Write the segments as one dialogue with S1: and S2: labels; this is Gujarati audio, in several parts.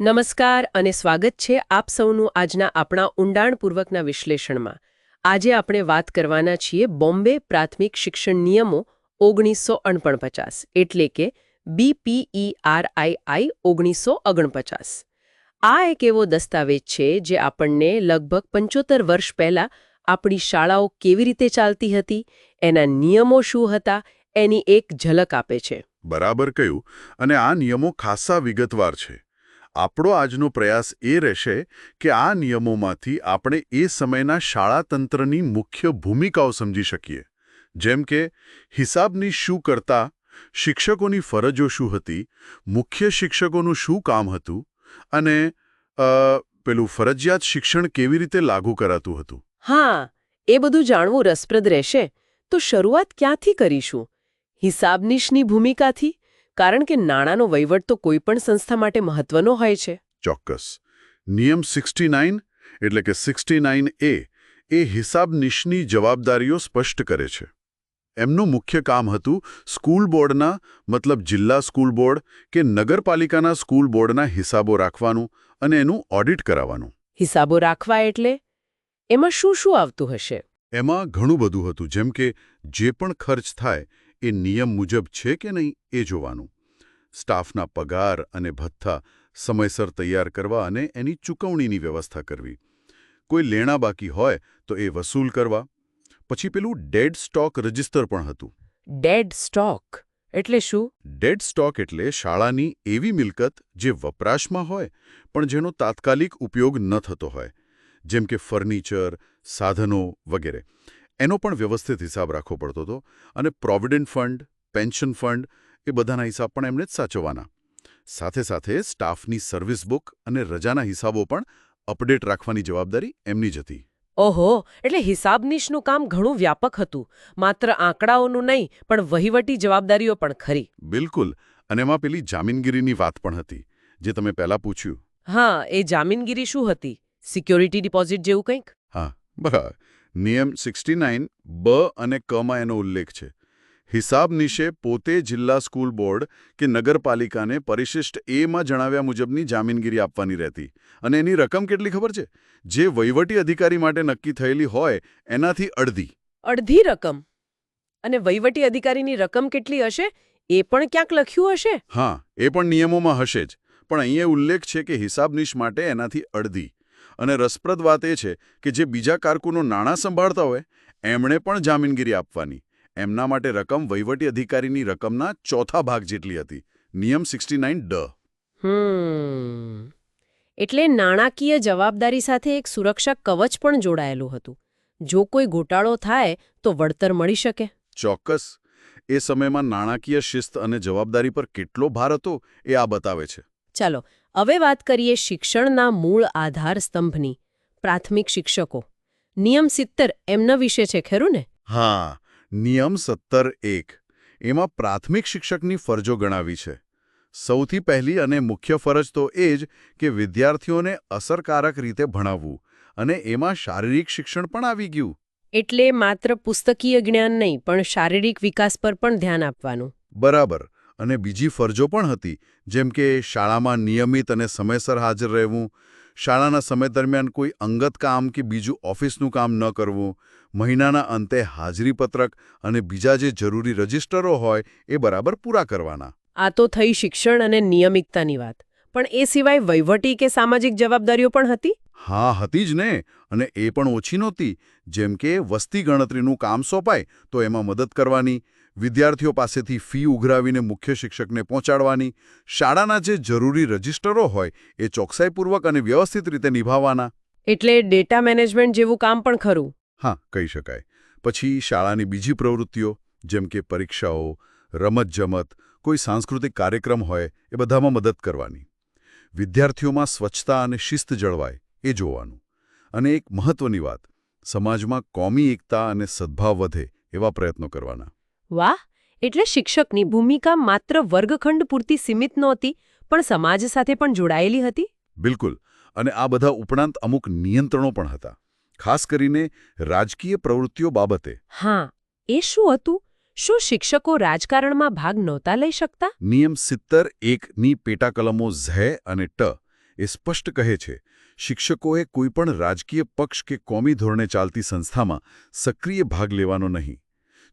S1: નમસ્કાર અને સ્વાગત છે આપ સૌનું આજના આપણા ઊંડાણપૂર્વકના વિશ્લેષણમાં. આજે આપણે વાત કરવાના છીએ બોમ્બે પ્રાથમિક શિક્ષણ નિયમો ઓગણીસો અણપણપચાસ, એટલે કે બીપીઈઆરઆઈઆઈ ઓગણીસો ઓગણપચાસ. આ એક એવો દસ્તાવેજ છે જે આપણને લગભગ પંચોતેર વર્ષ પહેલા આપણી શાળાઓ કેવી રીતે ચાલતી હતી, એના નિયમો શું હતા, એની એક ઝલક આપે છે.
S2: બરાબર કહ્યું, અને આ નિયમો ખાસ્સા વિગતવાર છે. આપણો આજનો પ્રયાસ એ રહેશે કે આ નિયમોમાંથી આપણે એ સમયના શાળાતંત્રની મુખ્ય ભૂમિકાઓ સમજી શકીએ. જેમ કે, હિસાબની શું કરતા, શિક્ષકોની ફરજો શું હતી, મુખ્ય શિક્ષકોનું શું કામ હતું, અને પેલું ફરજિયાત શિક્ષણ કેવી રીતે લાગુ કરાતું હતું.
S1: હા, એ બધું જાણવું રસપ્રદ રહેશે. તો શરૂઆત ક્યાંથી કરીશું? હિસાબનીશની ભૂમિકાથી? કારણ કે નાણાંનો વહીવટ તો કોઈ પણ સંસ્થા માટે મહત્વનો હોય છે.
S2: ચોક્કસ. નિયમ 69 એટલે કે 69 એ એ હિસાબનિશની જવાબદારીઓ સ્પષ્ટ કરે છે. એમનું મુખ્ય કામ હતું સ્કૂલ બોર્ડના મતલબ જિલ્લા સ્કૂલ બોર્ડ કે નગરપાલિકાના સ્કૂલ બોર્ડના હિસાબો રાખવાનું અને એનું ઓડિટ કરાવવાનું.
S1: હિસાબો રાખવા એટલે એમાં શું શું આવતું હશે?
S2: એમાં ઘણું બધું હતું જેમ કે જે પણ ખર્ચ થાય એ નિયમ મુજબ છે કે નહીં એ જોવાનું. સ્ટાફના પગાર અને ભથ્થા સમયસર તૈયાર કરવા અને એની ચૂકવણીની વ્યવસ્થા કરવી. કોઈ લેણા બાકી હોય તો એ વસૂલ કરવા. પછી પેલું ડેડ સ્ટોક રજિસ્ટર પણ હતું.
S1: Dead stock? એટલે શું?
S2: ડેડ સ્ટોક એટલે શાળાની એવી મિલકત જે વપરાશમાં હોય પણ જેનો તાત્કાલિક ઉપયોગ ન થતો હોય જેમ કે ફર્નિચર સાધનો વગેરે. એનો પણ વ્યવસ્થિત હિસાબ રાખવો પડતો હતો અને પ્રોવિડન્ટ ફંડ પેન્શન ફંડ એ બધાના હિસાબ પણ એમણે જ સાચવવાના. સાથે સાથે સ્ટાફની સર્વિસ બુક અને રજાના હિસાબો પણ અપડેટ રાખવાની જવાબદારી એમની જ હતી.
S1: ઓહો એટલે હિસાબનીશનું કામ ઘણું વ્યાપક હતું. માત્ર આંકડાઓનું નહીં પણ વહીવટી જવાબદારીઓ પણ ખરી.
S2: બિલકુલ અને એમાં પેલી જામીનગીરીની વાત પણ હતી જે તમે પહેલા પૂછ્યું.
S1: હા એ જામીનગીરી શું હતી? સિક્યોરિટી ડિપોઝિટ જેવું કંઈક?
S2: હા બરાબર. નિયમ 69 બ અને કમાં એનો ઉલ્લેખ છે. હિસાબનીશે પોતે જિલ્લા સ્કૂલ બોર્ડ કે નગરપાલિકાને પરિશિષ્ટ એમાં જણાવ્યા મુજબની જામીનગીરી આપવાની રહેતી. અને એની રકમ કેટલી ખબર છે? જે વહીવટી અધિકારી માટે નક્કી થયેલી હોય એનાથી અડધી.
S1: અડધી રકમ. અને વહીવટી અધિકારીની રકમ કેટલી હશે? એ પણ ક્યાંક લખ્યું હશે?
S2: હા એ પણ નિયમોમાં હશે જ. પણ અહીંયા ઉલ્લેખ છે કે હિસાબનીશ માટે એનાથી અડધી. અને રસપ્રદ વાત એ છે કે જે બીજા કારકુનો નાણાં સંભાળતા હોય એમણે પણ જામીનગીરી આપવાની. એમના માટે રકમ વહીવટી અધિકારીની રકમના ચોથા ભાગ જેટલી હતી. નિયમ 69 ડ.
S1: હમ. એટલે નાણાકીય જવાબદારી સાથે એક સુરક્ષા કવચ પણ જોડાયેલું હતું. જો કોઈ ગોટાળો થાય તો વળતર મળી શકે.
S2: ચોક્કસ. એ સમયમાં નાણાકીય શિસ્ત અને જવાબદારી પર કેટલો ભાર હતો એ આ બતાવે છે.
S1: ચાલો હવે વાત કરીએ શિક્ષણના મૂળ આધાર સ્તંભની. પ્રાથમિક શિક્ષકો. નિયમ સિત્તેર એમના વિશે છે ખરું ને?
S2: હા. નિયમ સત્તર એક. એમાં પ્રાથમિક શિક્ષકની ફરજો ગણાવી છે. સૌથી પહેલી અને મુખ્ય ફરજ તો એ જ કે વિદ્યાર્થીઓને અસરકારક રીતે ભણાવવું અને એમાં શારીરિક શિક્ષણ પણ આવી ગયું.
S1: એટલે માત્ર પુસ્તકીય જ્ઞાન નહીં પણ શારીરિક વિકાસ પર પણ ધ્યાન આપવાનું.
S2: બરાબર. અને બીજી ફરજો પણ હતી જેમ કે શાળામાં નિયમિત અને સમયસર હાજર રહેવું શાળાના સમય દરમિયાન કોઈ અંગત કામ કે બીજું ઓફિસનું કામ ન કરવું મહિનાના અંતે હાજરીપત્રક અને બીજા જે જરૂરી રજિસ્ટરો હોય એ બરાબર પૂરા કરવાના.
S1: આ તો થઈ શિક્ષણ અને નિયમિતતાની વાત. પણ એ સિવાય વહીવટી કે સામાજિક જવાબદારીઓ પણ હતી?
S2: હા હતી જ ને. અને એ પણ ઓછી નહોતી. જેમ કે વસ્તી ગણતરીનું કામ સોંપાય તો એમાં મદદ કરવાની વિદ્યાર્થીઓ પાસેથી ફી ઉઘરાવીને મુખ્ય શિક્ષકને પહોંચાડવાની શાળાના જે જરૂરી રજિસ્ટરો હોય એ ચોકસાઈપૂર્વક અને વ્યવસ્થિત રીતે નિભાવવાના.
S1: એટલે ડેટા મેનેજમેન્ટ જેવું કામ પણ ખરું?
S2: હા કહી શકાય. પછી શાળાની બીજી પ્રવૃત્તિઓ જેમ કે પરીક્ષાઓ રમતજમત કોઈ સાંસ્કૃતિક કાર્યક્રમ હોય એ બધામાં મદદ કરવાની. વિદ્યાર્થીઓમાં સ્વચ્છતા અને શિસ્ત જળવાય એ જોવાનું. અને એક મહત્વની વાત સમાજમાં કોમી એકતા અને સદ્ભાવ વધે એવા પ્રયત્નો કરવાના.
S1: વાહ! એટલે શિક્ષકની ભૂમિકા માત્ર વર્ગખંડ પૂરતી સીમિત નહોતી પણ સમાજ સાથે પણ જોડાયેલી હતી?
S2: બિલકુલ. અને આ બધા ઉપરાંત અમુક નિયંત્રણો પણ હતા. ખાસ કરીને રાજકીય પ્રવૃત્તિઓ બાબતે.
S1: હા એ શું હતું? શું શિક્ષકો રાજકારણમાં ભાગ નહોતા લઈ શકતા?
S2: નિયમ સિત્તર એકની પેટાકલમો ઝે અને ટ એ સ્પષ્ટ કહે છે શિક્ષકોએ કોઈપણ રાજકીય પક્ષ કે કોમી ધોરણે ચાલતી સંસ્થામાં સક્રિય ભાગ લેવાનો નહીં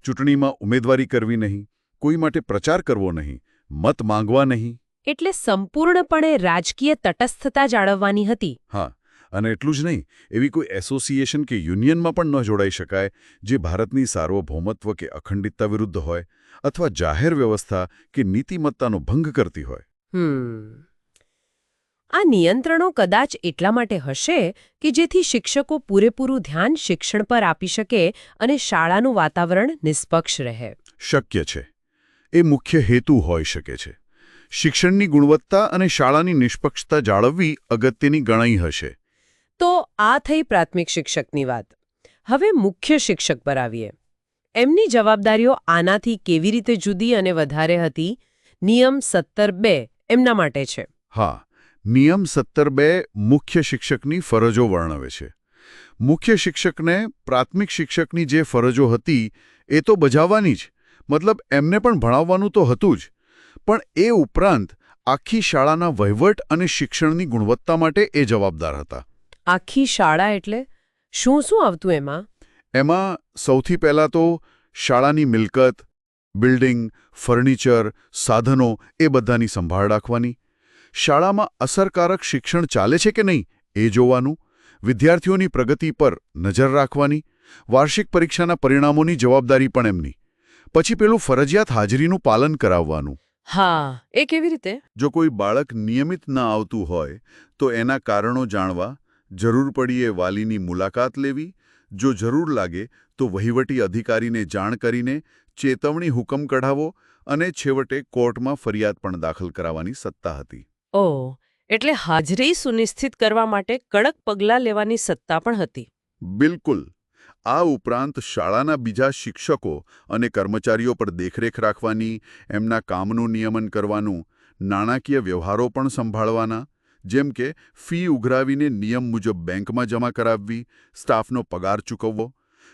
S2: ચૂંટણીમાં ઉમેદવારી કરવી નહીં કોઈ માટે પ્રચાર કરવો નહીં મત માંગવા નહીં.
S1: એટલે સંપૂર્ણપણે રાજકીય તટસ્થતા જાળવવાની હતી.
S2: હા અને એટલું જ નહીં એવી કોઈ એસોસિએશન કે યુનિયનમાં પણ ન જોડાઈ શકાય જે ભારતની સાર્વભૌમત્વ કે અખંડિતતા વિરુદ્ધ હોય અથવા જાહેર વ્યવસ્થા કે નીતિમત્તાનો ભંગ કરતી હોય.
S1: આ નિયંત્રણો કદાચ એટલા માટે હશે કે જેથી શિક્ષકો પૂરેપૂરું ધ્યાન શિક્ષણ પર આપી શકે અને શાળાનું વાતાવરણ નિષ્પક્ષ રહે.
S2: શક્ય છે. એ મુખ્ય હેતુ હોઈ શકે છે. શિક્ષણની ગુણવત્તા અને શાળાની નિષ્પક્ષતા જાળવવી અગત્યની ગણાઈ હશે.
S1: તો આ થઈ પ્રાથમિક શિક્ષકની વાત. હવે મુખ્ય શિક્ષક પર આવીએ. એમની જવાબદારીઓ આનાથી કેવી રીતે જુદી અને વધારે હતી? નિયમ સત્તર બે એમના માટે છે.
S2: હા, નિયમ સત્તર બે મુખ્ય શિક્ષકની ફરજો વર્ણવે છે. મુખ્ય શિક્ષકને પ્રાથમિક શિક્ષકની જે ફરજો હતી, એ તો બજાવવાની જ. મતલબ એમને પણ ભણાવવાનું તો હતું જ. પણ એ ઉપરાંત આખી શાળાના વહીવટ અને શિક્ષણની ગુણવત્તા માટે એ જવાબદાર હતા.
S1: આખી શાળા એટલે શું શું આવતું એમાં?
S2: એમાં સૌથી પહેલાં તો શાળાની મિલકત બિલ્ડિંગ ફર્નિચર સાધનો એ બધાની સંભાળ રાખવાની. શાળામાં અસરકારક શિક્ષણ ચાલે છે કે નહીં એ જોવાનું. વિદ્યાર્થીઓની પ્રગતિ પર નજર રાખવાની. વાર્ષિક પરીક્ષાના પરિણામોની જવાબદારી પણ એમની. પછી પેલું ફરજિયાત હાજરીનું પાલન કરાવવાનું.
S1: હા એ કેવી રીતે?
S2: જો કોઈ બાળક નિયમિત ન આવતું હોય તો એના કારણો જાણવા જરૂર પડીએ વાલીની મુલાકાત લેવી જો જરૂર લાગે તો વહીવટી અધિકારીને જાણ કરીને ચેતવણી હુકમ કઢાવો અને છેવટે કોર્ટમાં ફરિયાદ પણ દાખલ કરાવવાની સત્તા હતી.
S1: ઓ એટલે હાજરી સુનિશ્ચિત કરવા માટે કડક પગલાં લેવાની સત્તા પણ હતી.
S2: બિલકુલ. આ ઉપરાંત શાળાના બીજા શિક્ષકો અને કર્મચારીઓ પર દેખરેખ રાખવાની એમના કામનું નિયમન કરવાનું નાણાકીય વ્યવહારો પણ સંભાળવાના જેમ કે ફી ઉઘરાવીને નિયમ મુજબ બેંકમાં જમા કરાવવી સ્ટાફનો પગાર ચૂકવવો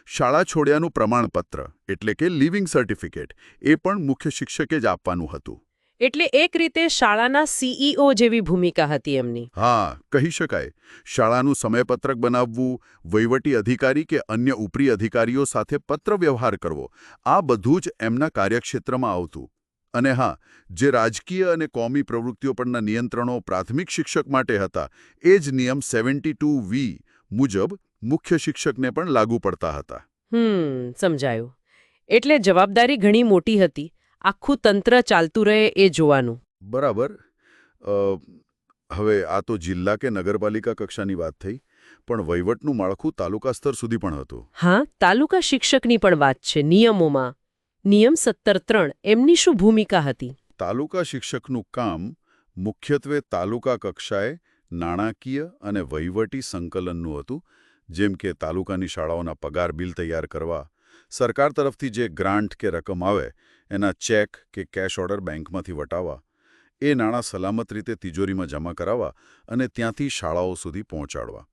S2: શાળા છોડ્યાનું પ્રમાણપત્ર એટલે કે લિવિંગ સર્ટિફિકેટ એ પણ મુખ્ય શિક્ષકે જ આપવાનું હતું.
S1: એટલે એક રીતે શાળાના સીઈઓ જેવી ભૂમિકા હતી એમની.
S2: હા કહી શકાય. શાળાનું સમયપત્રક બનાવવું વહીવટી અધિકારી કે અન્ય ઉપરી અધિકારીઓ સાથે પત્ર વ્યવહાર કરવો આ બધું જ એમના કાર્યક્ષેત્રમાં આવતું. અને હા જે રાજકીય અને કોમી પ્રવૃત્તિઓ પરના નિયંત્રણો પ્રાથમિક શિક્ષક માટે હતા એ જ નિયમ સેવન્ટી ટુ વી મુજબ મુખ્ય શિક્ષકને પણ લાગુ પડતા હતા.
S1: હમ સમજાયું. એટલે જવાબદારી ઘણી મોટી હતી. આખું તંત્ર ચાલતું રહે એ જોવાનું.
S2: બરાબર. હવે આ તો જિલ્લા કે નગરપાલિકા કક્ષાની વાત થઈ પણ વહીવટનું માળખું તાલુકા સ્તર સુધી પણ હતું.
S1: હા તાલુકા શિક્ષકની પણ વાત છે નિયમોમાં. નિયમ સત્તર ત્રણ એમની શું ભૂમિકા હતી?
S2: તાલુકા શિક્ષકનું કામ મુખ્યત્વે તાલુકા કક્ષાએ નાણાકીય અને વહીવટી સંકલનનું હતું, જેમ કે તાલુકાની શાળાઓના પગાર બિલ તૈયાર કરવા, સરકાર તરફથી જે ગ્રાન્ટ કે રકમ આવે, એના ચેક કે કેશ ઓર્ડર બેંકમાંથી વટાવવા, એ નાણાં સલામત રીતે તિજોરીમાં જમા કરાવવા અને ત્યાંથી શાળાઓ સુધી પહોંચાડવા.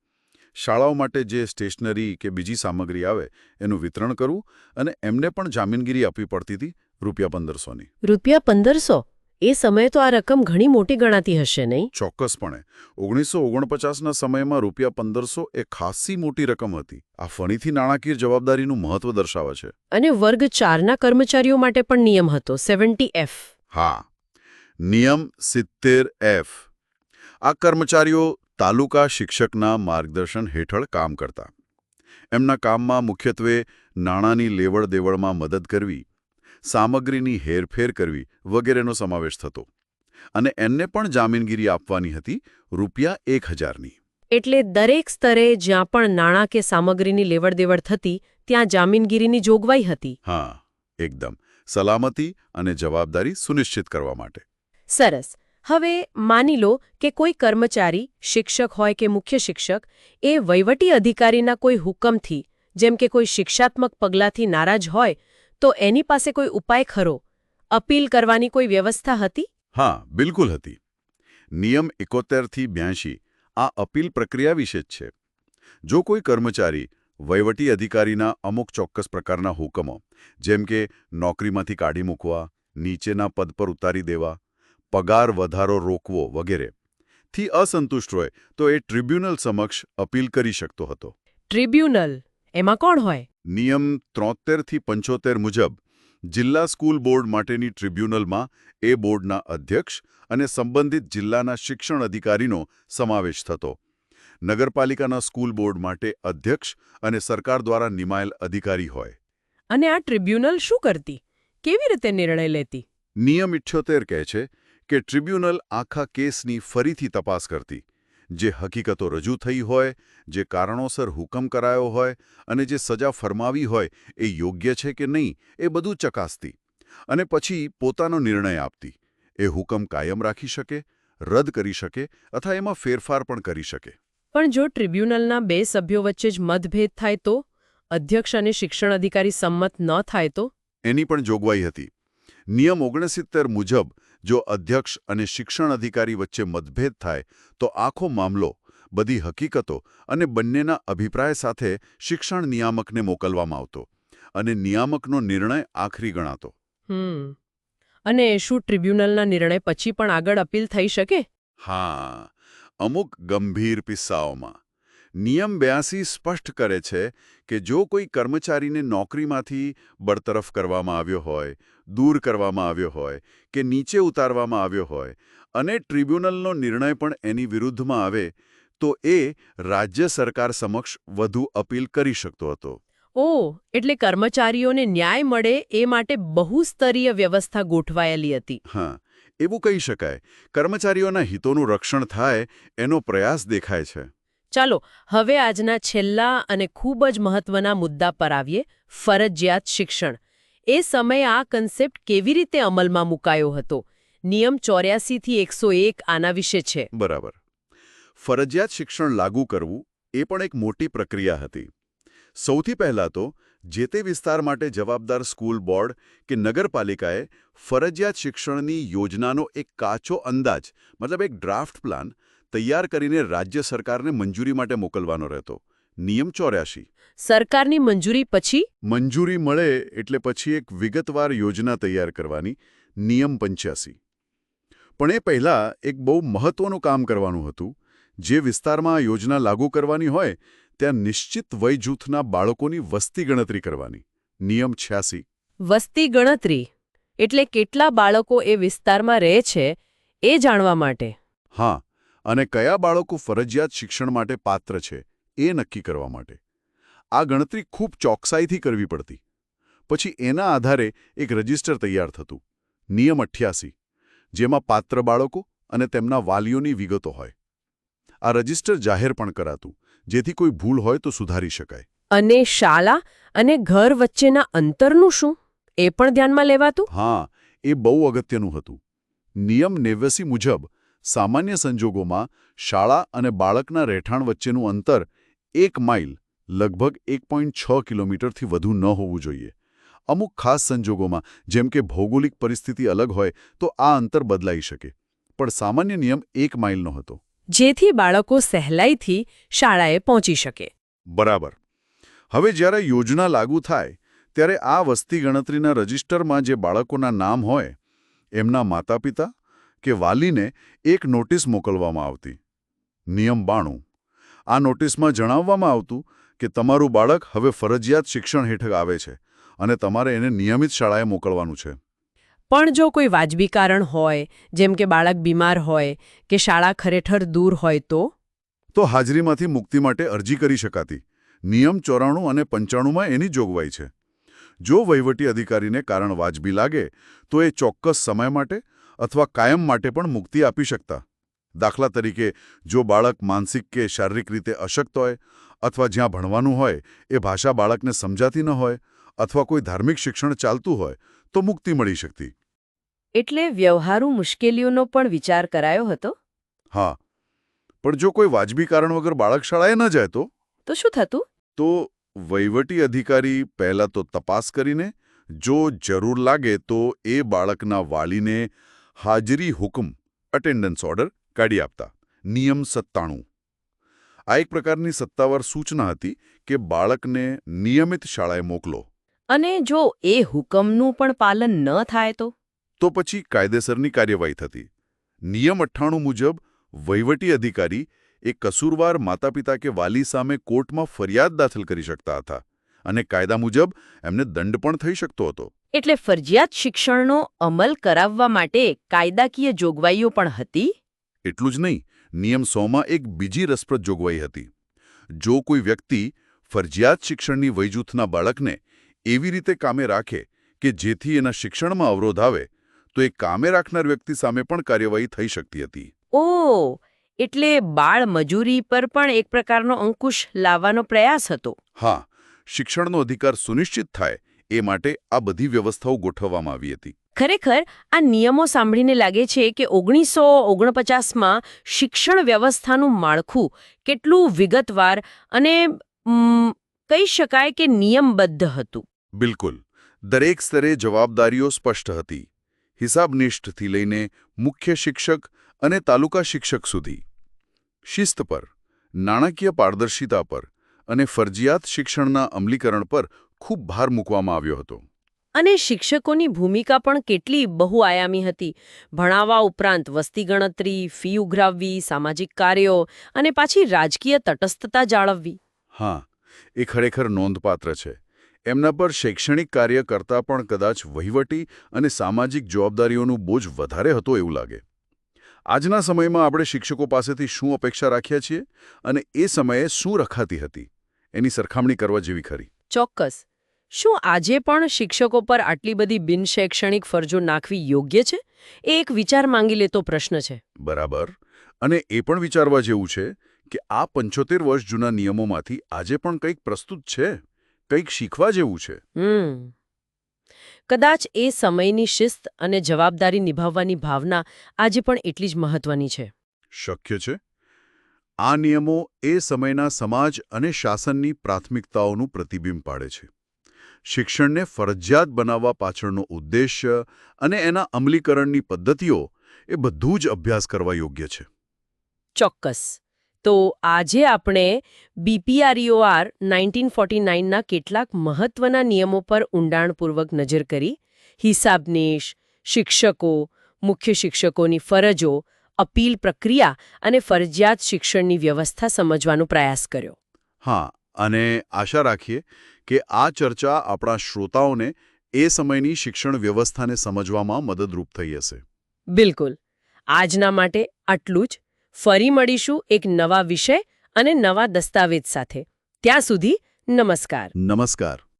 S2: શાળાઓ માટે જે સ્ટેશનરી કે બીજી સામગ્રી આવે એનું વિતરણ કરવું અને એમને પણ જામીનગીરી આપવી પડતી હતી રૂપિયા પંદરસોની
S1: રૂપિયા પંદરસો? એ સમયે તો આ રકમ ઘણી મોટી ગણાતી હશે નહીં?
S2: ચોક્કસપણે. ઓગણીસો ઓગણપચાસના સમયમાં રૂપિયા પંદરસો એ ખાસી મોટી રકમ હતી. આ ફણીથી નાણાકીય જવાબદારીનું મહત્વ દર્શાવે છે.
S1: અને વર્ગ ચારના કર્મચારીઓ માટે પણ નિયમ હતો સેવન્ટી એફ.
S2: હા. નિયમ સિત્તેર એફ. આ કર્મચારીઓ તાલુકા શિક્ષકના માર્ગદર્શન હેઠળ કામ કરતા. એમના કામમાં મુખ્યત્વે નાણાંની લેવડ દેવડમાં મદદ કરવી સામગ્રીની હેરફેર કરવી વગેરેનો સમાવેશ થતો અને એમને પણ જામીનગીરી આપવાની હતી રૂપિયા એક હજારની.
S1: એટલે દરેક સ્તરે જ્યાં પણ નાણાં કે સામગ્રીની લેવડદેવડ થતી ત્યાં જામીનગીરીની જોગવાઈ હતી.
S2: હા એકદમ. સલામતી અને જવાબદારી સુનિશ્ચિત કરવા માટે.
S1: સરસ. હવે માની લો કે કોઈ કર્મચારી, શિક્ષક હોય કે મુખ્ય શિક્ષક, એ વહીવટી અધિકારીના કોઈ હુકમથી, જેમ કે કોઈ શિક્ષાત્મક પગલાંથી નારાજ હોય, તો એની પાસે કોઈ ઉપાય ખરો? અપીલ કરવાની કોઈ વ્યવસ્થા હતી?
S2: હા, બિલકુલ હતી. નિયમ એકોતેરથી બ્યાસી આ અપીલ પ્રક્રિયા વિશે જ છે. જો કોઈ કર્મચારી, વહીવટી અધિકારીના અમુક ચોક્કસ પ્રકારના હુકમો, જેમ કે નોકરીમાંથી કાઢી મૂકવા, નીચેના પદ પર ઉતારી દેવા પગાર વધારો રોકવો વગેરે. થી અસંતુષ્ટ હોય તો એ ટ્રિબ્યુનલ સમક્ષ અપીલ કરી શકતો હતો.
S1: ટ્રિબ્યુનલ? એમાં કોણ હોય?
S2: નિયમ ત્રોતેરથી પંચોતેર મુજબ જિલ્લા સ્કૂલ બોર્ડ માટેની ટ્રિબ્યુનલમાં એ બોર્ડના અધ્યક્ષ અને સંબંધિત જિલ્લાના શિક્ષણ અધિકારીનો સમાવેશ થતો. નગરપાલિકાના સ્કૂલ બોર્ડ માટે અધ્યક્ષ અને સરકાર દ્વારા નિમાયેલ અધિકારી હોય.
S1: અને આ ટ્રિબ્યુનલ શું કરતી? કેવી રીતે નિર્ણય લેતી?
S2: નિયમ ઇઠ્યોતેર કહે છે કે ટ્રિબ્યુનલ આખા કેસની ફરીથી તપાસ કરતી જે હકીકતો રજૂ થઈ હોય જે કારણોસર હુકમ કરાયો હોય અને જે સજા ફરમાવી હોય એ યોગ્ય છે કે નહીં એ બધું ચકાસતી અને પછી પોતાનો નિર્ણય આપતી. એ હુકમ કાયમ રાખી શકે રદ કરી શકે અથવા એમાં ફેરફાર પણ કરી શકે.
S1: પણ જો ટ્રિબ્યુનલના બે સભ્યો વચ્ચે જ મતભેદ થાય તો અધ્યક્ષ અને શિક્ષણ અધિકારી સંમત ન થાય તો?
S2: એની પણ જોગવાઈ હતી. નિયમ ઓગણસિત્તેર મુજબ જો અધ્યક્ષ અને શિક્ષણ અધિકારી વચ્ચે મતભેદ થાય તો આખો મામલો બધી હકીકતો અને બંનેના અભિપ્રાય સાથે શિક્ષણ નિયામકને મોકલવામાં આવતો અને નિયામકનો નિર્ણય આખરી ગણાતો.
S1: હમ. અને શું ટ્રિબ્યુનલના નિર્ણય પછી પણ આગળ અપીલ થઈ શકે?
S2: હા. અમુક ગંભીર કિસ્સાઓમાં નિયમ બ્યાસી સ્પષ્ટ કરે છે કે જો કોઈ કર્મચારીને નોકરીમાંથી બરતરફ કરવામાં આવ્યો હોય દૂર કરવામાં આવ્યો હોય કે નીચે ઉતારવામાં આવ્યો હોય અને ટ્રિબ્યુનલનો નિર્ણય પણ એની વિરુદ્ધમાં આવે તો એ રાજ્ય સરકાર સમક્ષ વધુ અપીલ કરી શકતો હતો.
S1: ઓ એટલે કર્મચારીઓને ન્યાય મળે એ માટે બહુસ્તરીય વ્યવસ્થા ગોઠવાયેલી હતી.
S2: હા એવું કહી શકાય. કર્મચારીઓના હિતોનું રક્ષણ થાય એનો પ્રયાસ દેખાય છે.
S1: ચાલો, હવે આજના છેલ્લા અને ખૂબ જ મહત્વના મુદ્દા પર આવીએ, ફરજિયાત શિક્ષણ. એ સમયે આ કન્સેપ્ટ કેવી રીતે અમલમાં મુકાયો હતો? નિયમ ચોર્યાસીથી એકસો એક આના વિશે છે.
S2: બરાબર. ફરજિયાત શિક્ષણ લાગુ કરવું એ પણ એક મોટી પ્રક્રિયા હતી. સૌથી પહેલાં તો, જે તે વિસ્તાર માટે જવાબદાર સ્કૂલ બોર્ડ કે નગરપાલિકાએ ફરજિયાત શિક્ષણની યોજનાનો એક કાચો અંદાજ, મતલબ એક ડ્રાફ્ટ પ્લાન તૈયાર કરીને રાજ્ય સરકારને મંજૂરી માટે મોકલવાનો રહેતો. નિયમ ચોર્યાસી.
S1: સરકારની મંજૂરી પછી?
S2: મંજૂરી મળે એટલે પછી એક વિગતવાર યોજના તૈયાર કરવાની. નિયમ પંચ્યાસી. પણ એ પહેલાં એક બહુ મહત્વનું કામ કરવાનું હતું. જે વિસ્તારમાં આ યોજના લાગુ કરવાની હોય ત્યાં નિશ્ચિત વય જૂથના બાળકોની વસ્તી ગણતરી કરવાની. નિયમ છ્યાસી.
S1: વસ્તી ગણતરી? એટલે કેટલા બાળકો એ વિસ્તારમાં રહે છે એ જાણવા માટે.
S2: હા અને કયા બાળકો ફરજિયાત શિક્ષણ માટે પાત્ર છે એ નક્કી કરવા માટે. આ ગણતરી ખૂબ ચોકસાઈથી કરવી પડતી. પછી એના આધારે એક રજિસ્ટર તૈયાર થતું. નિયમ અઠ્યાસી જેમાં પાત્ર બાળકો અને તેમના વાલીઓની વિગતો હોય. આ રજિસ્ટર જાહેર પણ કરાતું જેથી કોઈ ભૂલ હોય તો સુધારી શકાય.
S1: અને શાળા અને ઘર વચ્ચેના અંતરનું શું? એ પણ ધ્યાનમાં લેવાતું?
S2: હા એ બહુ અગત્યનું હતું. નિયમ નેવ્યાસી મુજબ સામાન્ય સંજોગોમાં શાળા અને બાળકના રહેઠાણ વચ્ચેનું અંતર એક માઇલ લગભગ એક છ કિલોમીટરથી વધુ ન હોવું જોઈએ. અમુક ખાસ સંજોગોમાં જેમ કે ભૌગોલિક પરિસ્થિતિ અલગ હોય તો આ અંતર બદલાઈ શકે. પણ સામાન્ય નિયમ એક માઇલનો હતો
S1: જેથી બાળકો સહેલાઈથી શાળાએ પહોંચી શકે.
S2: બરાબર. હવે જ્યારે યોજના લાગુ થાય ત્યારે આ વસ્તી ગણતરીના રજિસ્ટરમાં જે બાળકોના નામ હોય એમના માતા પિતા કે વાલીને એક નોટિસ મોકલવામાં આવતી. નિયમ બાણું. આ નોટિસમાં જણાવવામાં આવતું કે તમારું બાળક હવે ફરજિયાત શિક્ષણ હેઠળ આવે છે અને તમારે એને નિયમિત શાળાએ મોકલવાનું છે.
S1: પણ જો કોઈ વાજબી કારણ હોય જેમ કે બાળક બીમાર હોય કે શાળા ખરેખર દૂર હોય તો?
S2: તો હાજરીમાંથી મુક્તિ માટે અરજી કરી શકાતી. નિયમ ચોરાણું અને પંચાણુંમાં એની જોગવાઈ છે. જો વહીવટી અધિકારીને કારણ વાજબી લાગે તો એ ચોક્કસ સમય માટે અથવા કાયમ માટે પણ મુક્તિ આપી શકતા. દાખલા તરીકે જો બાળક માનસિક કે શારીરિક રીતે અશક્ત હોય અથવા જ્યાં ભણવાનું હોય એ ભાષા બાળકને સમજાતી ન હોય અથવા કોઈ ધાર્મિક શિક્ષણ ચાલતું હોય તો મુક્તિ મળી શકતી.
S1: એટલે વ્યવહારુ મુશ્કેલીઓનો પણ વિચાર કરાયો હતો?
S2: હા. પણ જો કોઈ વાજબી કારણ વગર બાળક શાળાએ ન જાય તો?
S1: તો શું થતું?
S2: તો વહીવટી અધિકારી પહેલાં તો તપાસ કરીને જો જરૂર લાગે તો એ બાળકના વાલીને હાજરી હુકમ અટેન્ડન્સ ઓર્ડર કાઢી આપતા. નિયમ સત્તાણું. આ એક પ્રકારની સત્તાવાર સૂચના હતી કે બાળકને નિયમિત શાળાએ મોકલો.
S1: અને જો એ હુકમનું પણ પાલન ન થાય તો?
S2: તો પછી કાયદેસરની કાર્યવાહી થતી. નિયમ અઠ્ઠાણું મુજબ વહીવટી અધિકારી એ કસૂરવાર માતાપિતા કે વાલી સામે કોર્ટમાં ફરિયાદ દાખલ કરી શકતા હતા. અને કાયદા મુજબ એમને દંડ પણ થઈ શકતો હતો.
S1: એટલે ફરજિયાત શિક્ષણનો અમલ કરાવવા માટે કાયદાકીય જોગવાઈઓ પણ હતી?
S2: એટલું જ નહીં નિયમ સોમાં એક બીજી રસપ્રદ જોગવાઈ હતી. જો કોઈ વ્યક્તિ ફરજિયાત શિક્ષણની વયજૂથના બાળકને એવી રીતે કામે રાખે કે જેથી એના શિક્ષણમાં અવરોધ આવે તો એ કામે રાખનાર વ્યક્તિ સામે પણ કાર્યવાહી થઈ શકતી હતી.
S1: ઓ એટલે બાળ મજૂરી પર પણ એક પ્રકારનો અંકુશ લાવવાનો પ્રયાસ હતો?
S2: હા શિક્ષણનો અધિકાર સુનિશ્ચિત થાય એ માટે આ બધી વ્યવસ્થાઓ ગોઠવવામાં આવી હતી.
S1: ખરેખર આ નિયમો સાંભળીને લાગે છે કે ઓગણીસો ઓગણપચાસમાં શિક્ષણ વ્યવસ્થાનું માળખું કેટલું વિગતવાર અને કહી શકાય કે નિયમબદ્ધ હતું.
S2: બિલકુલ. દરેક સ્તરે જવાબદારીઓ સ્પષ્ટ હતી. હિસાબનિષ્ઠથી લઈને મુખ્ય શિક્ષક અને તાલુકા શિક્ષક સુધી. શિસ્ત પર નાણાકીય પારદર્શિતા પર અને ફરજિયાત શિક્ષણના અમલીકરણ પર ખૂબ ભાર મૂકવામાં આવ્યો હતો.
S1: અને શિક્ષકોની ભૂમિકા પણ કેટલી બહુઆયામી હતી. ભણાવવા ઉપરાંત વસ્તી ગણતરી ફી ઉઘરાવવી સામાજિક કાર્યો અને પાછી રાજકીય તટસ્થતા જાળવવી.
S2: હા એ ખરેખર નોંધપાત્ર છે. એમના પર શૈક્ષણિક કાર્ય કરતાં પણ કદાચ વહીવટી અને સામાજિક જવાબદારીઓનું બોજ વધારે હતો એવું લાગે. આજના સમયમાં આપણે શિક્ષકો પાસેથી શું અપેક્ષા રાખ્યા છીએ અને એ સમયે શું રખાતી હતી? એની સરખામણી કરવા જેવી ખરી.
S1: ચોક્કસ. શું આજે પણ શિક્ષકો પર આટલી બધી બિનશૈક્ષણિક ફરજો નાખવી યોગ્ય છે? એ એક વિચાર માંગી લેતો પ્રશ્ન છે.
S2: બરાબર. અને એ પણ વિચારવા જેવું છે કે આ પંચોતેર વર્ષ જૂના નિયમોમાંથી આજે પણ કંઈક પ્રસ્તુત છે? કંઈક શીખવા જેવું છે?
S1: કદાચ એ સમયની શિસ્ત અને જવાબદારી નિભાવવાની ભાવના આજે પણ એટલી જ મહત્વની છે.
S2: શક્ય છે? આ નિયમો એ સમયના સમાજ અને શાસનની પ્રાથમિકતાઓનું પ્રતિબિંબ પાડે છે. શિક્ષણને ફરજિયાત બનાવવા પાછળનો ઉદ્દેશ્ય અને એના અમલીકરણની પદ્ધતિઓ એ બધું જ અભ્યાસ કરવા યોગ્ય છે.
S1: ચોક્કસ. તો આજે આપણે બીપીઆરઈઓઆર નાઇન્ટીન ફોર્ટી નાઇનના કેટલાક મહત્વના નિયમો પર ઊંડાણપૂર્વક નજર કરી. હિસાબનીશ, શિક્ષકો, મુખ્ય શિક્ષકોની ફરજો અપીલ પ્રક્રિયા અને ફરજિયાત શિક્ષણની વ્યવસ્થા સમજવાનો પ્રયાસ કર્યો.
S2: હા અને આશા રાખીએ કે આ ચર્ચા આપણા શ્રોતાઓને એ સમયની શિક્ષણ વ્યવસ્થાને સમજવામાં મદદરૂપ થઈ હશે.
S1: બિલકુલ. આજના માટે આટલું જ. ફરી મળીશું એક નવા વિષય અને નવા દસ્તાવેજ સાથે. ત્યાં સુધી નમસ્કાર.
S2: નમસ્કાર.